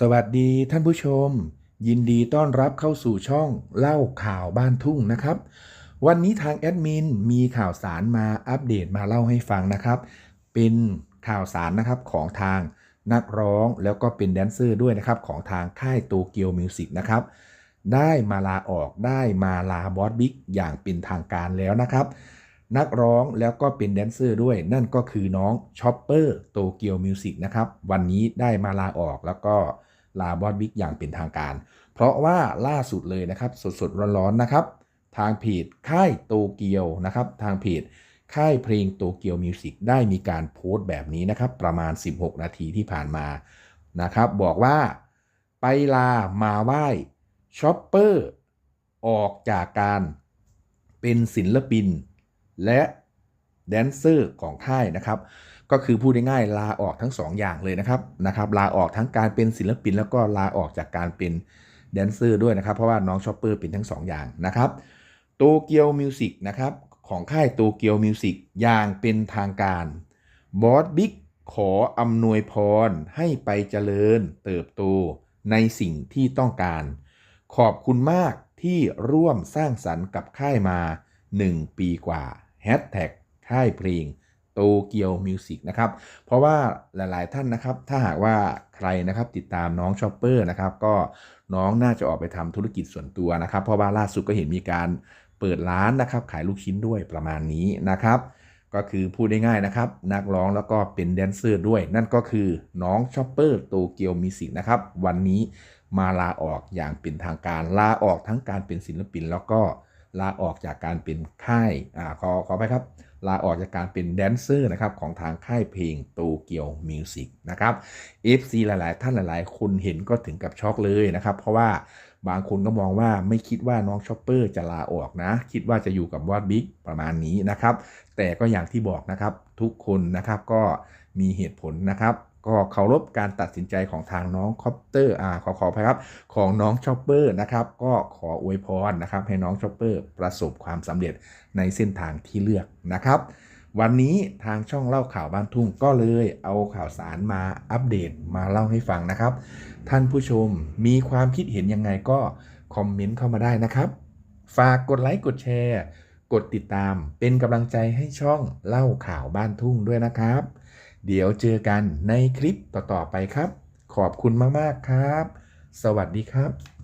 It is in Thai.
สวัสดีท่านผู้ชม ยินดีต้อนรับเข้าสู่ช่องเล่าข่าวบ้านทุ่งนะครับ วันนี้ทางแอดมินมีข่าวสารมาอัปเดตมาเล่าให้ฟังนะครับ เป็นข่าวสารนะครับของทางนักร้องแล้วก็เป็นแดนเซอร์ด้วยนะครับ ของทางค่ายโตเกียวมิวสิกนะครับ ได้มาลาออกได้มาลาบอสบิ๊กอย่างเป็นทางการแล้วนะครับ นักร้องแล้วก็เป็นแดนเซอร์ด้วย นั่นก็คือน้องชอปเปอร์โตเกียวมิวสิกนะครับ วันนี้ได้มาลาออกแล้วก็ลาบอสบิ๊กอย่างเป็นทางการ เพราะว่าล่าสุดเลยนะครับ สดๆ ร้อนๆ นะครับ ทางเพจค่ายโตเกียวนะครับ ทางเพจค่ายเพลงโตเกียวมิวสิกได้มีการโพสต์แบบนี้นะครับ ประมาณ 16 นาทีที่ผ่านมานะครับ บอกว่าไปลามาไหว้ชอปเปอร์ออกจากการเป็นศิลปิน และแดนเซอร์ของค่ายนะครับ ก็คือพูดง่ายๆลาออกทั้งสองอย่างเลยนะครับนะครับ ลาออกทั้งการเป็นศิลปิน แล้วก็ลาออกจากการเป็นแดนเซอร์ด้วยนะครับ เพราะว่าน้องชอปเปอร์เป็นทั้งสองอย่างนะครับโตเกียวมิวสิกนะครับของค่ายโตเกียวมิวสิกอย่างเป็นทางการบอสบิ๊กขออำนวยพรให้ไปเจริญเติบโตในสิ่งที่ต้องการ ขอบคุณมากที่ร่วมสร้างสรรค์กับค่ายมา 1 ปีกว่าแฮชแท็กค่ายเพลงโตเกียวมิวสิกนะครับ เพราะว่าหลายๆท่านนะครับ ถ้าหากว่าใครนะครับติดตามน้องชอปเปอร์นะครับ ก็น้องน่าจะออกไปทำธุรกิจส่วนตัวนะครับ เพราะว่าล่าสุดก็เห็นมีการเปิดร้านนะครับ ขายลูกชิ้นด้วยประมาณนี้นะครับ ก็คือพูดได้ง่ายนะครับ นักร้องแล้วก็เป็นแดนเซอร์ด้วย นั่นก็คือน้องชอปเปอร์โตเกียวมิวสิกนะครับ วันนี้มาลาออกอย่างเป็นทางการลาออกทั้งการเป็นศิลปินแล้วก็ ลาออกจากการเป็นค่ายอ่าขอขอไปครับ ลาออกจากการเป็นแดนเซอร์นะครับของทางค่ายเพลงโตเกียวมิวสิกนะครับ FC หลาย ๆ ท่านหลาย ๆ คนเห็นก็ถึงกับช็อกเลยนะครับ เพราะว่าบางคนก็มองว่าไม่คิดว่าน้องชอปเปอร์จะลาออกนะ คิดว่าจะอยู่กับวอดบิ๊กประมาณนี้นะครับ แต่ก็อย่างที่บอกนะครับทุกคนนะครับก็มีเหตุผลนะครับ ก็เคารพการตัดสินใจของทางน้องคอปเตอร์อ่าขอขออภัยครับ ของน้องชอปเปอร์นะครับ ก็ขออวยพรนะครับ ให้น้องชอปเปอร์ประสบความสำเร็จในเส้นทางที่เลือกนะครับ วันนี้ทางช่องเล่าข่าวบ้านทุ่งก็เลยเอาข่าวสารมาอัปเดตมาเล่าให้ฟังนะครับ ท่านผู้ชมมีความคิดเห็นยังไงก็คอมเมนต์เข้ามาได้นะครับ ฝากกดไลค์กดแชร์ กดติดตามเป็นกำลังใจให้ช่องเล่าข่าวบ้านทุ่งด้วยนะครับ เดี๋ยวเจอกันในคลิปต่อๆไปครับ ขอบคุณมากๆครับ สวัสดีครับ